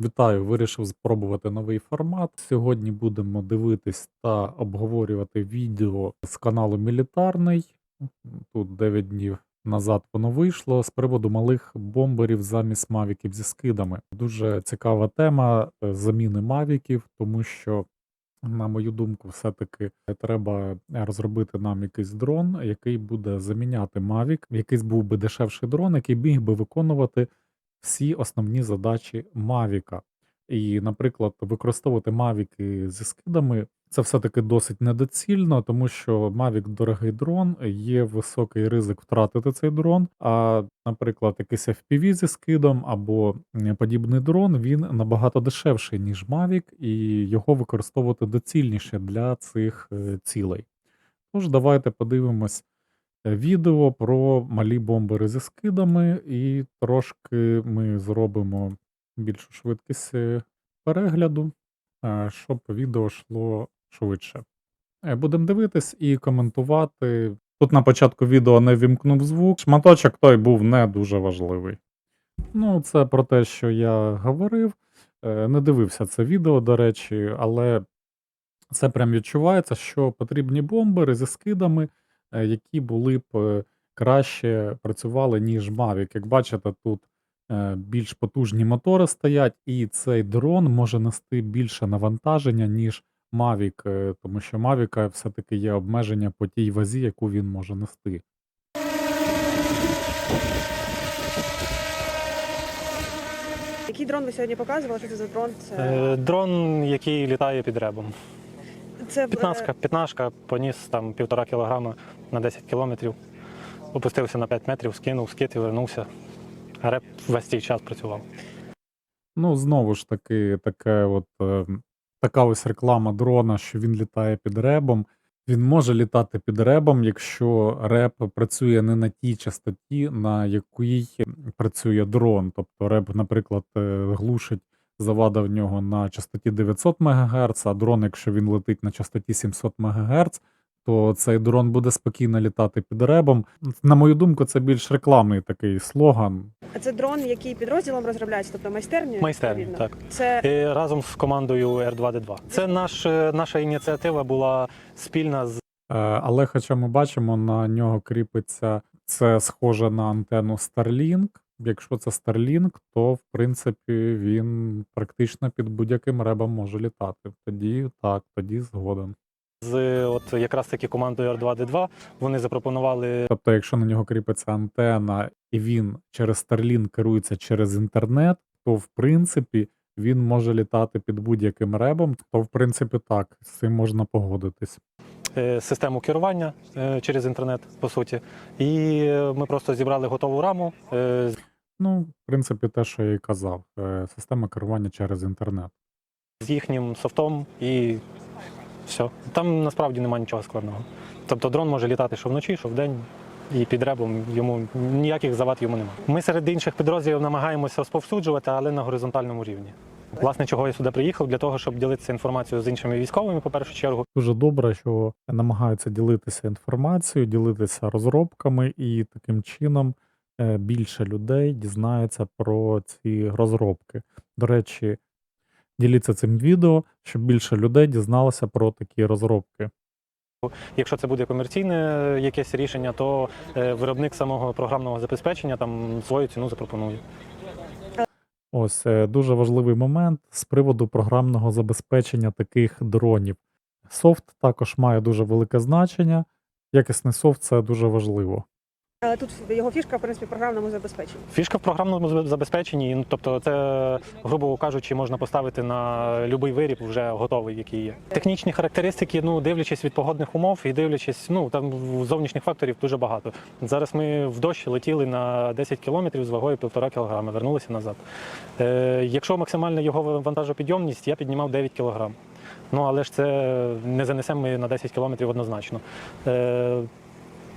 Вітаю, вирішив спробувати новий формат. Сьогодні будемо дивитись та обговорювати відео з каналу Мілітарний. Тут 9 днів назад воно вийшло з приводу малих бомберів замість мавіків зі скидами. Дуже цікава тема е, заміни мавіків, тому що, на мою думку, все-таки треба розробити нам якийсь дрон, який буде заміняти Mavic. Якийсь був би дешевший дрон, який міг би виконувати всі основні задачі Мавіка. І, наприклад, використовувати Мавіки зі скидами це все-таки досить недоцільно, тому що Mavic дорогий дрон, є високий ризик втратити цей дрон. А, наприклад, якийсь FPV зі скидом або подібний дрон він набагато дешевший, ніж Mavic, і його використовувати доцільніше для цих е, цілей. Тож, давайте подивимось відео про малі бомбери зі скидами, і трошки ми зробимо більшу швидкість е, перегляду, е, щоб відео йшло швидше. Будемо дивитись і коментувати. Тут на початку відео не вімкнув звук. Шматочок той був не дуже важливий. Ну, це про те, що я говорив. Е, Не дивився це відео, до речі, але це прям відчувається, що потрібні бомбери зі скидами, е, які були б е, краще працювали, ніж Mavic. Як бачите, тут е, більш потужні мотори стоять, і цей дрон може нести більше навантаження, ніж Mavic, е, тому що Mavic все-таки є обмеження по тій вазі, яку він може нести. Який дрон ви сьогодні показували? Що це за дрон? Це, Е, Дрон, який літає під ребом. Це П'ятнашка, п'ятнашка, поніс там півтора кілограма на 10 кілометрів, опустився на 5 метрів, скинув, скид і вернувся. Реп весь цей час працював. Ну, знову ж таки, таке от, е, така ось реклама дрона, що він літає під ребом. Він може літати під ребом, якщо реп працює не на тій частоті, на якій працює дрон. Тобто реп, наприклад, е, глушить завада в нього на частоті 900 МГц, а дрон, якщо він летить на частоті 700 МГц, то цей дрон буде спокійно літати під ребом. На мою думку, це більш рекламний такий слоган. А це дрон, який підрозділом розробляється, тобто? Майстерня, відповідно? так. Це І разом з командою R2D2. Це наш, е, наша ініціатива була спільна з Е, Але хоча ми бачимо, на нього кріпиться це схоже на антенну Starlink. Якщо це Starlink, то в принципі він практично під будь-яким ребом може літати. Тоді так, тоді згоден. з от якраз таки командою R2D2. Вони запропонували Тобто, якщо на нього кріпиться антенна і він через Starlink керується через інтернет, то в принципі він може літати під будь-яким ребом. То в принципі так, з цим можна погодитись. е, систему керування е, через інтернет, по суті. І е, ми просто зібрали готову раму. Ну, в принципі, те, що я і казав, е, система керування через інтернет. з їхнім софтом і все. Там насправді немає нічого складного. Тобто дрон може літати що вночі, що вдень, і під ребом йому ніяких завад йому немає. Ми серед інших підрозділів намагаємося розповсюджувати, але на горизонтальному рівні. Власне, чого я сюди приїхав, для того, щоб ділитися інформацією з іншими військовими, по першу чергу, Дуже добре, що намагаються ділитися інформацією, ділитися розробками, і таким чином е, більше людей дізнається про ці розробки. До речі, діліться цим відео, щоб більше людей дізналося про такі розробки. Якщо це буде комерційне е, якесь рішення, то е, виробник самого програмного забезпечення там свою ціну запропонує. Ось е, дуже важливий момент з приводу програмного забезпечення таких дронів. Софт також має дуже велике значення. Якісний софт це дуже важливо. Але тут його фішка, в принципі, програмному забезпеченні. Фішка в програмному забезпеченні, ну, тобто це, грубо кажучи, можна поставити на будь-який виріб вже готовий, який є. Технічні характеристики, ну дивлячись від погодних умов і дивлячись, ну там зовнішніх факторів дуже багато. Зараз ми в дощ летіли на 10 кілометрів з вагою 1,5 кілограма, вернулися назад. Е, якщо максимальна його вантажопідйомність, я піднімав 9 кілограм. Ну але ж це не занесемо ми на 10 кілометрів однозначно. Е,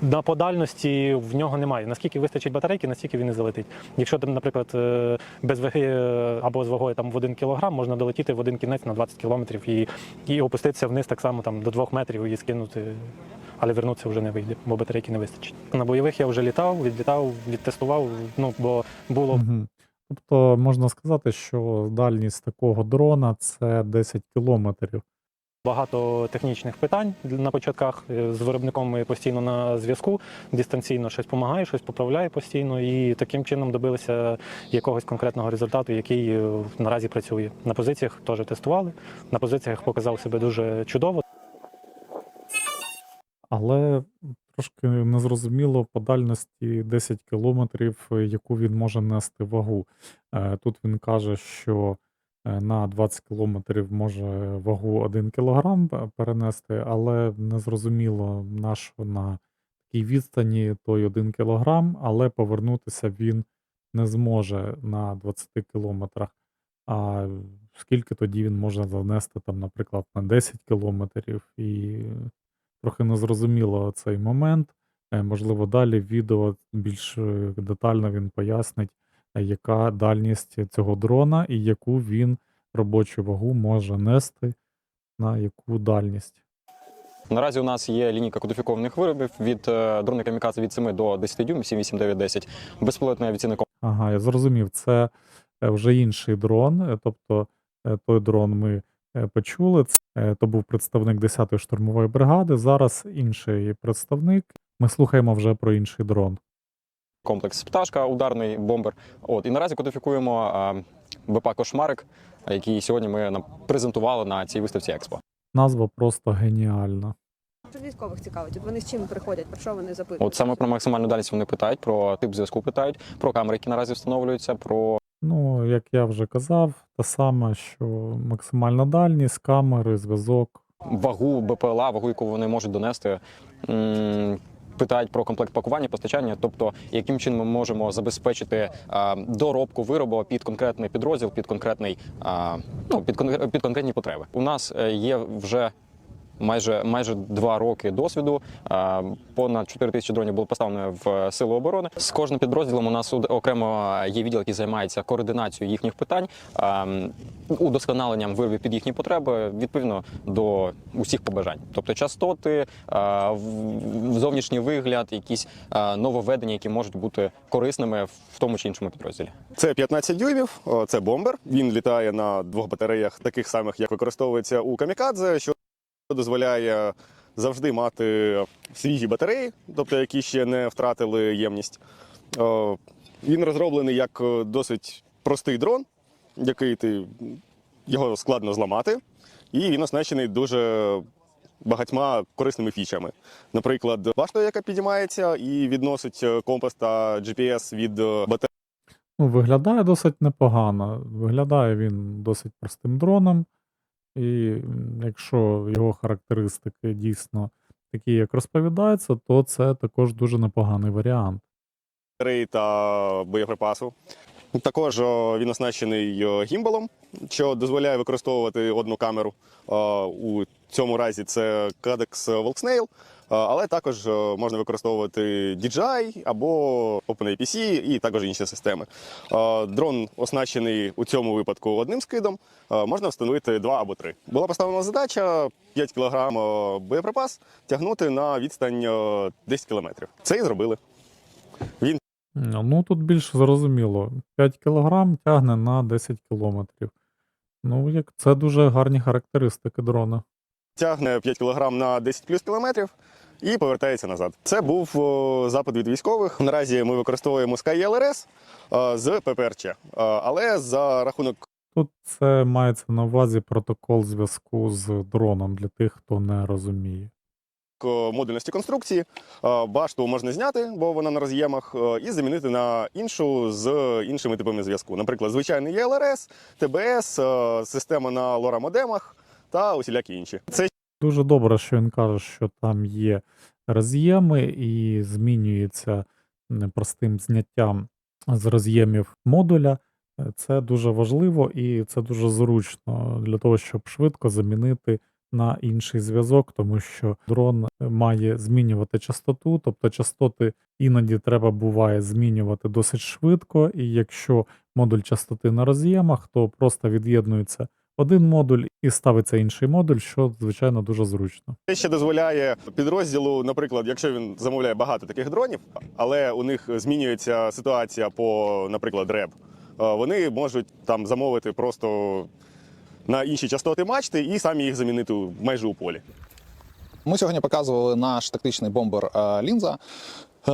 на подальності в нього немає. Наскільки вистачить батарейки, настільки він і залетить. Якщо там, наприклад, е, без ваги е, або з вагою там в 1 кг, можна долетіти в один кінець на 20 кілометрів і, і опуститися вниз так само там до 2 метрів і скинути. Але вернутися вже не вийде, бо батарейки не вистачить. На бойових я вже літав, відлітав, відтестував. Ну бо було Мгм. Тобто можна сказати, що дальність такого дрона це 10 кілометрів. Багато технічних питань на початках Е, з виробником ми постійно на зв'язку, дистанційно щось допомагає, щось поправляє постійно, і таким чином добилися якогось конкретного результату, який е, наразі працює. На позиціях теж тестували. На позиціях показав себе дуже чудово. Але трошки незрозуміло по дальності 10 кілометрів, е, яку він може нести вагу. Тут він каже, що е, на 20 кілометрів може вагу 1 кілограм перенести, але незрозуміло, на що на такій відстані той 1 кілограм, але повернутися він не зможе на 20 кілометрах. А скільки тоді він може занести, там, наприклад, на 10 кілометрів, і трохи незрозуміло цей момент. Е, Можливо, далі в відео більш е, детально він пояснить, яка дальність цього дрона і яку він робочу вагу може нести на яку дальність. Наразі у нас є лінійка кодифікованих виробів від е, дрони камікадзе від 7 до 10 дюймів, 7, 8, 9, 10. Безпілотний авіаційний Ага, я зрозумів. Це е, вже інший дрон. е, Тобто той дрон ми почули. Це, то був представник 10-ї штурмової бригади. Зараз інший представник. Ми слухаємо вже про інший дрон. Комплекс пташка, ударний бомбер. От і наразі кодифікуємо е, БП Кошмарик, який сьогодні ми презентували на цій виставці Експо. Назва просто геніальна. Що військових цікавить? От вони з чим приходять, про що вони запитують? От саме про максимальну дальність вони питають, про тип зв'язку питають, про камери, які наразі встановлюються, про Ну, як я вже казав, те саме, що максимальна дальність, камери, зв'язок. вагу БПЛА, вагу, яку вони можуть донести. Питають про комплект пакування, постачання, тобто яким чином ми можемо забезпечити а, доробку виробу під конкретний підрозділ, під конкретний а, ну під під конкретні потреби. У нас е, є вже майже майже два роки досвіду. Понад 4 тисячі дронів було поставлено в сили оборони. З кожним підрозділом у нас окремо є відділ, який займається координацією їхніх питань, удосконаленням виробів під їхні потреби відповідно до усіх побажань. Тобто частоти, зовнішній вигляд, якісь нововведення, які можуть бути корисними в тому чи іншому підрозділі. Це 15 дюймів, це бомбер. Він літає на двох батареях, таких самих, як використовується у камікадзе, що дозволяє завжди мати свіжі батареї, тобто які ще не втратили ємність. Він розроблений як е, досить простий дрон, який ти його складно зламати, і він оснащений дуже багатьма корисними фічами. Наприклад, баштою, яка підіймається і відносить е, компас та GPS від е, батареї. Ну, виглядає досить непогано. Виглядає він досить простим дроном. І якщо його характеристики дійсно такі, як розповідається, то це також дуже непоганий варіант. Три та боєприпасу. Також він оснащений о, гімбалом, що дозволяє використовувати одну камеру. У цьому разі це Cadex Volksnail, але також можна використовувати DJI або OpenAPC і також інші системи. Дрон оснащений у цьому випадку одним скидом, можна встановити два або три. Була поставлена задача 5 кг боєприпас тягнути на відстань 10 км. Це і зробили. Ну, тут більш зрозуміло. 5 кг тягне на 10 км. Ну, як це дуже гарні характеристики дрона. Тягне 5 кг на 10 плюс кілометрів і повертається назад. Це був о, запит від військових. Наразі ми використовуємо Sky LRS е, з ППРЧ, але за рахунок Тут це мається на увазі протокол зв'язку з дроном для тих, хто не розуміє. модульності конструкції башту можна зняти, бо вона на роз'ємах, і замінити на іншу з іншими типами зв'язку. Наприклад, звичайний ЄЛРС, ТБС, система на LoRa-модемах та усілякі інші. Це Дуже добре, що він каже, що там є роз'єми і змінюється м, простим зняттям з роз'ємів модуля. Це дуже важливо і це дуже зручно для того, щоб швидко замінити на інший зв'язок, тому що дрон має змінювати частоту, тобто частоти іноді треба буває змінювати досить швидко, і якщо модуль частоти на роз'ємах, то просто від'єднується один модуль і ставиться інший модуль, що звичайно дуже зручно. Це ще дозволяє підрозділу, наприклад, якщо він замовляє багато таких дронів, але у них змінюється ситуація по, наприклад, РЕБ. вони можуть там замовити просто на інші частоти мачти і самі їх замінити майже у полі. Ми сьогодні показували наш тактичний бомбер е, лінза, е,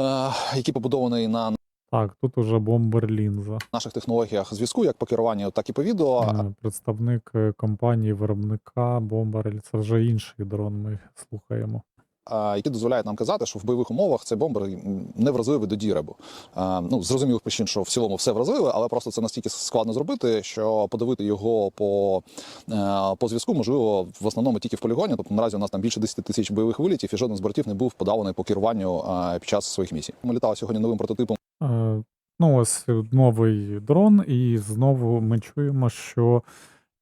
який побудований на Так, тут уже бомбер лінза. наших технологіях зв'язку, як по керуванню, так і по відео. Е, Представник е, компанії виробника бомбер. Це вже інший дрон. Ми слухаємо. Які дозволяють нам казати, що в бойових умовах цей бомбер не вразливий до діребу. Ну, зрозумілих причин, що в цілому все вразливе, але просто це настільки складно зробити, що подавити його по, е, по зв'язку можливо в основному тільки в полігоні. Тобто наразі у нас там більше 10 тисяч бойових вилітів, і жоден з бортів не був подавлений по керуванню під час своїх місій. Ми літали сьогодні новим прототипом. Е, Ну, ось новий дрон, і знову ми чуємо, що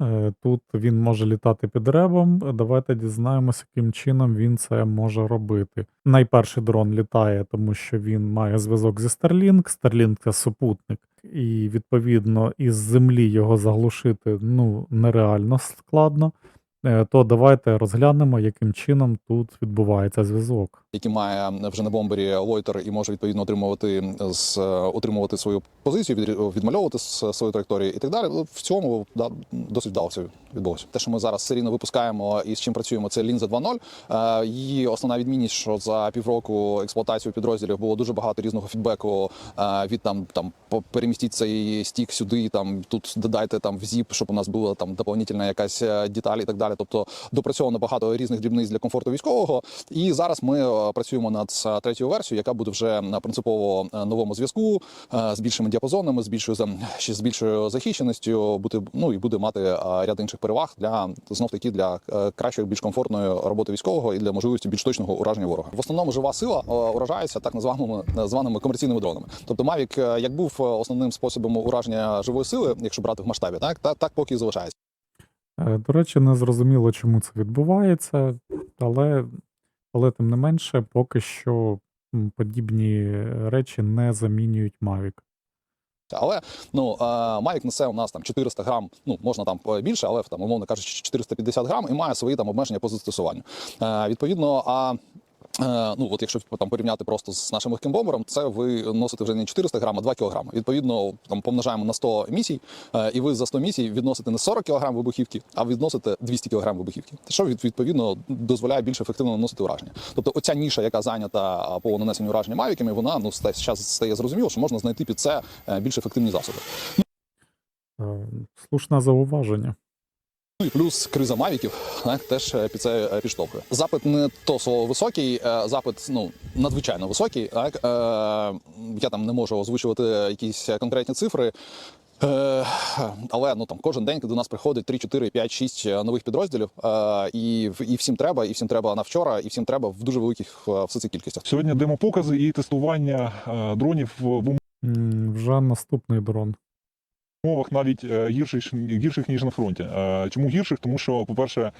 е, тут він може літати під ребом. Давайте дізнаємося, яким чином він це може робити. Найперший дрон літає, тому що він має зв'язок зі Starlink. Starlink це супутник, і відповідно із землі його заглушити ну нереально складно. Е, То давайте розглянемо, яким чином тут відбувається зв'язок. Який має вже на бомбері лойтер і може відповідно отримувати з отримувати свою позицію, від, відмальовувати свою траєкторію і так далі. В цьому да, досить вдало все відбулося. Те, що ми зараз серійно випускаємо і з чим працюємо, це лінза 2.0. Е, Її основна відмінність, що за півроку експлуатації підрозділів було дуже багато різного фідбеку е, від там там перемістіть цей стік сюди, там тут додайте там в зіп, щоб у нас була там доповнительна якась е, деталь і так далі. Тобто допрацьовано багато різних дрібниць для комфорту військового. І зараз ми е, працюємо над е, третьою версією, яка буде вже на принципово е, новому зв'язку е, з більшими діапазонами, з більшою з більшою захищеністю. Буде ну і буде мати е, ряд інших переваг для знов таки для е, кращої, більш комфортної роботи військового і для можливості більш точного ураження ворога. В основному жива сила е, уражається так названими званими комерційними дронами. Тобто е, як був е, основним способом ураження живої сили, якщо брати в масштабі, так так, так поки і залишається. Е, До речі, не зрозуміло, чому це відбувається, але, але тим не менше, поки що подібні речі не замінюють Mavic. Але ну е, Mavic несе у нас там 400 грам, ну можна там е, більше, але там умовно кажучи, 450 грам і має свої там обмеження по застосуванню. Е, відповідно, а Е, Ну, от якщо там порівняти просто з нашим легким бомбером, це ви носите вже не 400 грам, а 2 кілограми. Відповідно, там помножаємо на 100 місій, е, і ви за 100 місій відносите не 40 кілограм вибухівки, а відносите 200 кілограм вибухівки. Що відповідно дозволяє більш ефективно наносити ураження. Тобто, оця ніша, яка зайнята по нанесенню ураження мавіками, вона ну зараз стає зрозуміло, що можна знайти під це е, більш ефективні засоби. Е, Слушне зауваження. Ну і плюс криза мавіків так, теж е, під це е, підштовхує. Запит не то слово високий, е, запит ну надзвичайно високий. Так е, я там не можу озвучувати якісь конкретні цифри. Е, але ну там кожен день до нас приходить 3, 4, 5, 6 нових підрозділів, е, і, і всім треба, і всім треба на вчора, і всім треба в дуже великих все це кількостях. Сьогодні демопокази і тестування е, дронів в Вже наступний дрон. Умовах навіть е, гірших, гірших ніж на фронті. Е, Чому гірших? Тому що, по-перше, е,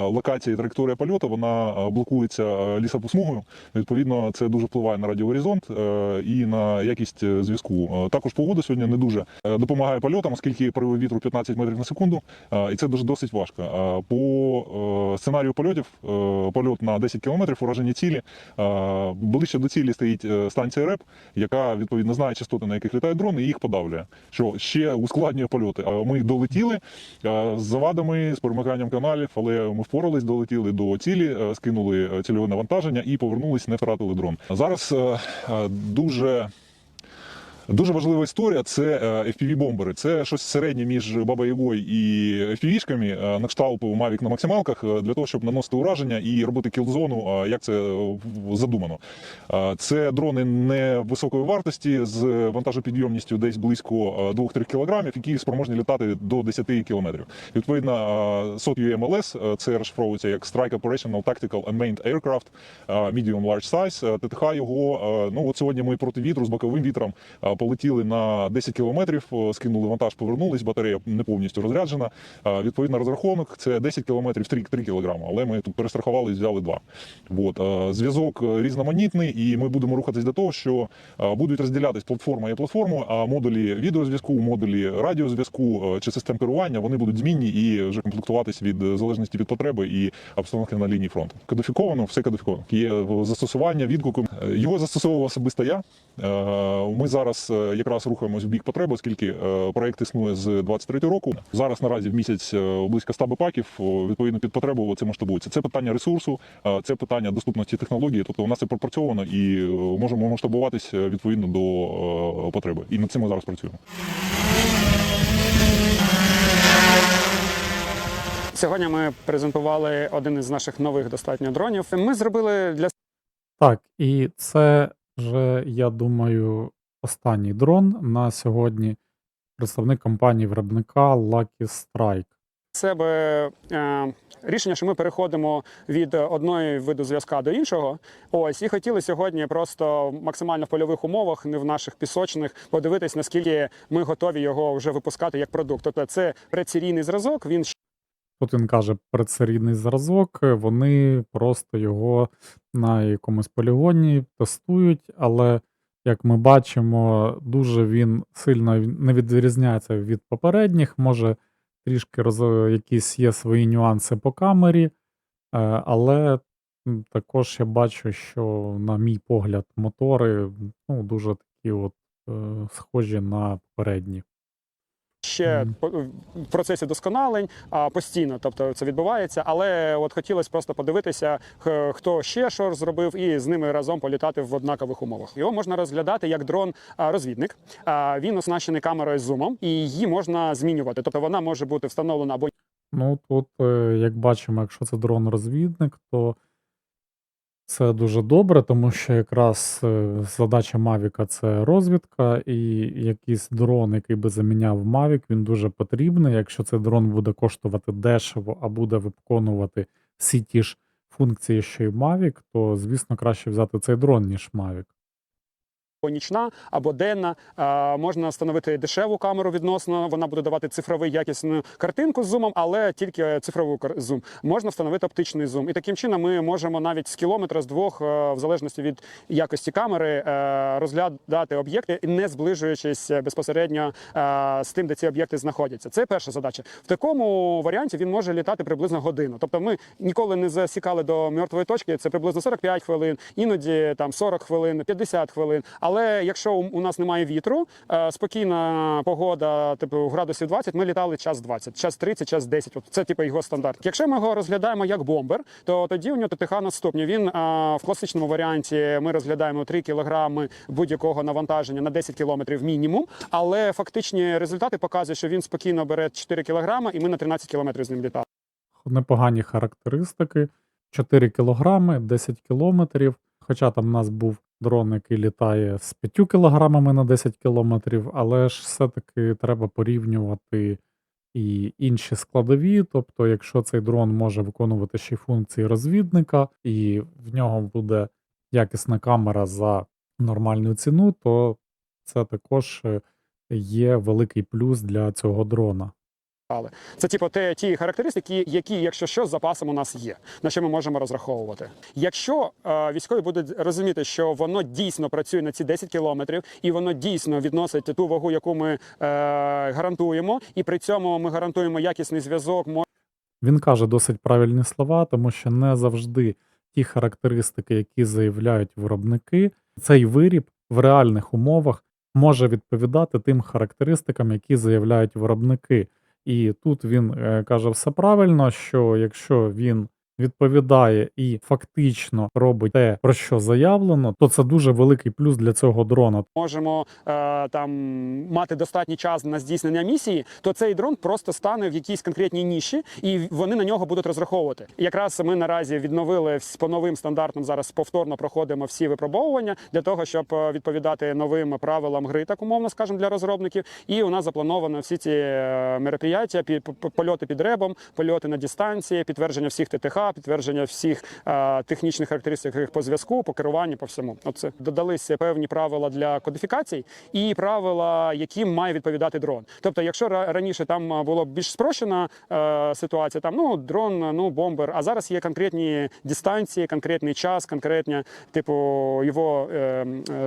локація і траєкторія польоту вона блокується лісопосмугою. Відповідно, це дуже впливає на радіогоризонт е, і на якість зв'язку. Також погода сьогодні не дуже допомагає польотам, оскільки пориви вітру 15 метрів на секунду, і це дуже досить важко. По сценарію польотів, польот на 10 кілометрів, ураження цілі. Ближче до цілі стоїть станція РЕП, яка відповідно знає частоти, на яких літають дрони, і їх подавлює. Що ще ускладнює польоти. А Ми долетіли з завадами, з перемиканням каналів, але ми впорались, долетіли до цілі, е, скинули е, цільове навантаження і повернулись, не втратили дрон. Зараз е, дуже. Дуже важлива історія це е, FPV-бомбери. Це щось середнє між Баба Ягою і FPV-шками е, на кшталту Mavic на максималках е, для того, щоб наносити ураження і робити кілзону, як це задумано. Це дрони невисокої вартості з вантажопідйомністю десь близько е, 2-3 кілограмів, які спроможні літати до 10 кілометрів. Відповідно, SOT UMLS, це розшифровується як Strike Operational Tactical Unmanned Aircraft, е, Medium Large Size. ТТХ його, ну от сьогодні ми проти вітру з боковим вітром полетіли на 10 кілометрів, е, скинули вантаж, повернулись, батарея не повністю розряджена. Відповідно, розрахунок це 10 кілометрів 3, 3 кілограми, але ми тут перестрахувались, взяли 2. От. е, Зв'язок е, різноманітний, і ми будемо рухатись до того, що будуть розділятись платформа і платформа, а модулі відеозв'язку, модулі радіозв'язку чи систем керування вони будуть змінні і вже комплектуватись від залежності від потреби і обстановки на лінії фронту. Кодифіковано, все кодифіковано. Є застосування, відгуку. Його застосовував особисто я. Ми зараз зараз е, якраз рухаємось в бік потреби, оскільки е, проект існує з 23 року. Зараз наразі в місяць е, близько 100 бепаків. Відповідно під потребу це масштабується. Це питання ресурсу, це питання доступності технології. Тобто у нас це пропрацьовано і можемо масштабуватись відповідно до потреби. І над цим ми зараз працюємо. Сьогодні ми презентували один із наших нових достатньо дронів. Ми зробили для Так, і це вже, я думаю, останній дрон на сьогодні. Представник компанії виробника Lucky Strike. себе е, рішення, що ми переходимо від одної виду зв'язка до іншого. Ось і хотіли сьогодні просто максимально в польових умовах, не в наших пісочних, подивитись, наскільки ми готові його вже випускати як продукт. Тобто це предсерійний зразок. Він Тут він каже предсерійний зразок, вони просто його на якомусь полігоні тестують, але як ми бачимо, дуже він сильно не відрізняється від попередніх. Може, трішки роз... якісь є свої нюанси по камері, е, але також я бачу, що, на мій погляд, мотори ну, дуже такі от е, схожі на попередні. Ще в процесі досконалень а, постійно, тобто це відбувається. Але от хотілося просто подивитися, хто ще що зробив, і з ними разом політати в однакових умовах. Його можна розглядати як дрон-розвідник. Він оснащений камерою з зумом, і її можна змінювати. Тобто вона може бути встановлена або Ну, тут, е, як бачимо, якщо це дрон-розвідник, то це дуже добре, тому що якраз е, задача Мавіка це розвідка, і якийсь дрон, який би заміняв Мавік, він дуже потрібний. Якщо цей дрон буде коштувати дешево, а буде виконувати всі ті ж функції, що й Мавік, то звісно краще взяти цей дрон, ніж Мавік. Нічна, або денна. Можна встановити дешеву камеру відносно. Вона буде давати цифровий якісну картинку з зумом, але тільки цифрову зум. Можна встановити оптичний зум. І таким чином ми можемо навіть з кілометра з двох, е, в залежності від якості камери, е, розглядати об'єкти, не зближуючись безпосередньо е, з тим, де ці об'єкти знаходяться. Це перша задача. В такому варіанті він може літати приблизно годину. Тобто ми ніколи не засікали до мертвої точки. Це приблизно 45 хвилин, іноді там 40 хвилин, 50 хвилин. Але якщо у у нас немає вітру, е, спокійна погода, типу градусів 20, ми літали час 20, час 30, час 10. От це типу його стандарт. Якщо ми його розглядаємо як бомбер, то тоді у нього ТТХ наступні. Він е, в класичному варіанті ми розглядаємо 3 кілограми будь-якого навантаження на 10 кілометрів мінімум. Але фактичні результати показують, що він спокійно бере 4 кілограми, і ми на 13 кілометрів з ним літали. непогані характеристики. 4 кілограми, 10 кілометрів. Хоча там у нас був дрон, який літає з 5 кілограмами на 10 кілометрів, але ж все-таки треба порівнювати і інші складові. Тобто, якщо цей дрон може виконувати ще й функції розвідника, і в нього буде якісна камера за нормальну ціну, то це також е, є великий плюс для цього дрона. Це типу те, ті характеристики, які, якщо що, з запасом у нас є, на що ми можемо розраховувати. Якщо е, військові будуть розуміти, що воно дійсно працює на ці 10 кілометрів, і воно дійсно відносить ту вагу, яку ми е, гарантуємо, і при цьому ми гарантуємо якісний зв'язок, Він каже досить правильні слова, тому що не завжди ті характеристики, які заявляють виробники, цей виріб в реальних умовах може відповідати тим характеристикам, які заявляють виробники. І тут він е, каже все правильно, що якщо він відповідає і фактично робить те, про що заявлено, то це дуже великий плюс для цього дрона. можемо е, там мати достатній час на здійснення місії, то цей дрон просто стане в якійсь конкретній ніші, і вони на нього будуть розраховувати. Якраз ми наразі відновили по новим стандартам. Зараз повторно проходимо всі випробовування для того, щоб е, відповідати новим правилам гри, так умовно скажемо, для розробників. І у нас заплановано всі ці е, п- польоти під ребом, польоти на дистанції, підтвердження всіх ТТХ, підтвердження всіх е, технічних характеристик по зв'язку, по керуванню, по всьому. Оце додалися певні правила для кодифікацій і правила, яким має відповідати дрон. Тобто, якщо ра- раніше там е, було більш спрощена е, ситуація, там ну дрон, ну бомбер, а зараз є конкретні дистанції, конкретний час, конкретня, типу, його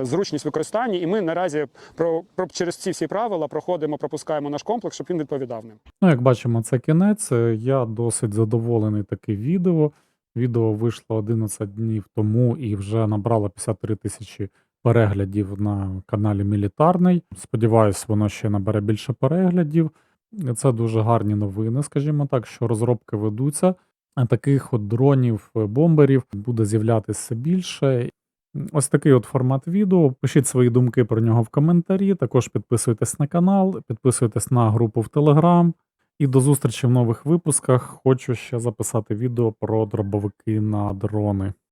зручність використання. І ми наразі про, про через ці всі правила проходимо, пропускаємо наш комплекс, щоб він відповідав ним. Ну, як бачимо, це кінець. Я досить задоволений таким відео. Відео вийшло 11 днів тому і вже набрало 53 тисячі переглядів на каналі Мілітарний. Сподіваюсь, воно ще набере більше переглядів. Це дуже гарні новини, скажімо так, що розробки ведуться. Таких от дронів, е, бомберів буде з'являтися більше. Ось такий от формат відео. Пишіть свої думки про нього в коментарі. Також підписуйтесь на канал, підписуйтесь на групу в Телеграм. І до зустрічі в нових випусках. Хочу ще записати відео про дробовики на дрони.